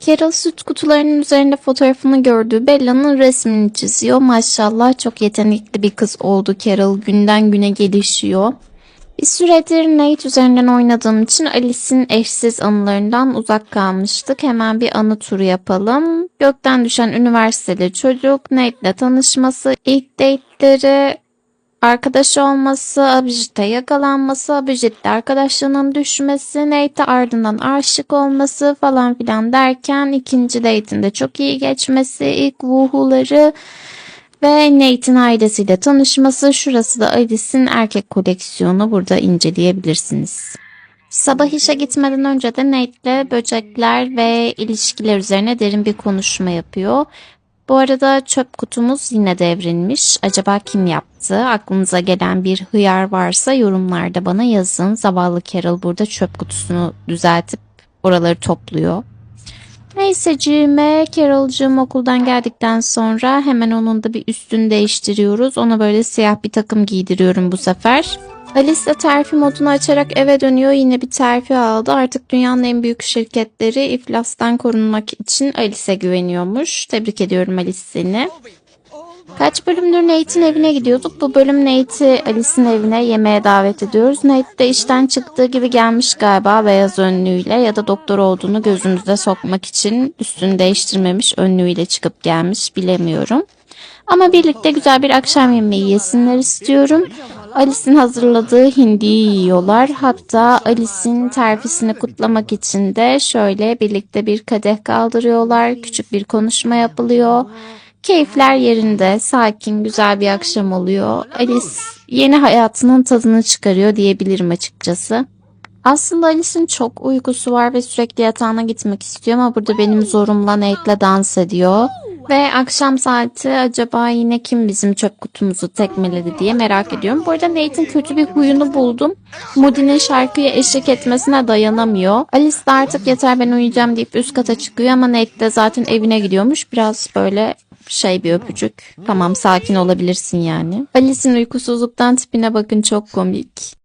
Carol süt kutularının üzerinde fotoğrafını gördüğü Bella'nın resmini çiziyor. Maşallah çok yetenekli bir kız oldu Carol. Günden güne gelişiyor. Bir süredir Nate üzerinden oynadığım için Alice'in eşsiz anılarından uzak kalmıştık. Hemen bir anı turu yapalım. Gökten düşen üniversiteli çocuk, Nate'le tanışması, ilk date'leri, arkadaş olması, Abhijit'e yakalanması, Abhijit'le arkadaşlığının düşmesi, Nate'e ardından aşık olması falan filan derken ikinci date'inde çok iyi geçmesi, ilk vuhuları ve Nate'in ailesiyle tanışması. Şurası da Alice'in erkek koleksiyonu. Burada inceleyebilirsiniz. Sabah işe gitmeden önce de Nate'le böcekler ve ilişkiler üzerine derin bir konuşma yapıyor. Bu arada çöp kutumuz yine devrilmiş. Acaba kim yaptı? Aklınıza gelen bir hıyar varsa yorumlarda bana yazın. Zavallı Carol burada çöp kutusunu düzeltip oraları topluyor. Neyse Carol'cığım okuldan geldikten sonra hemen onun da bir üstünü değiştiriyoruz. Ona böyle siyah bir takım giydiriyorum bu sefer. Alice de terfi modunu açarak eve dönüyor. Yine bir terfi aldı. Artık dünyanın en büyük şirketleri iflastan korunmak için Alice'e güveniyormuş. Tebrik ediyorum Alice seni. Kaç bölümdür Nate'in evine gidiyorduk. Bu bölüm Nate'i Alice'in evine yemeğe davet ediyoruz. Nate de işten çıktığı gibi gelmiş galiba beyaz önlüğüyle ya da doktor olduğunu gözümüze sokmak için üstünü değiştirmemiş önlüğüyle çıkıp gelmiş bilemiyorum. Ama birlikte güzel bir akşam yemeği yesinler istiyorum. Alice'in hazırladığı hindiyi yiyorlar. Hatta Alice'in terfisini kutlamak için de şöyle birlikte bir kadeh kaldırıyorlar. Küçük bir konuşma yapılıyor. Keyifler yerinde, sakin, güzel bir akşam oluyor. Alice yeni hayatının tadını çıkarıyor diyebilirim açıkçası. Aslında Alice'in çok uykusu var ve sürekli yatağına gitmek istiyor ama burada benim zorumla Nate'le dans ediyor. Ve akşam saati acaba yine kim bizim çöp kutumuzu tekmeledi diye merak ediyorum. Bu arada Nate'in kötü bir huyunu buldum. Moody'nin şarkıya eşlik etmesine dayanamıyor. Alice de artık yeter ben uyuyacağım deyip üst kata çıkıyor ama Nate de zaten evine gidiyormuş. Biraz böyle şey bir öpücük. Tamam sakin olabilirsin yani. Alice'in uykusuzluktan tipine bakın çok komik.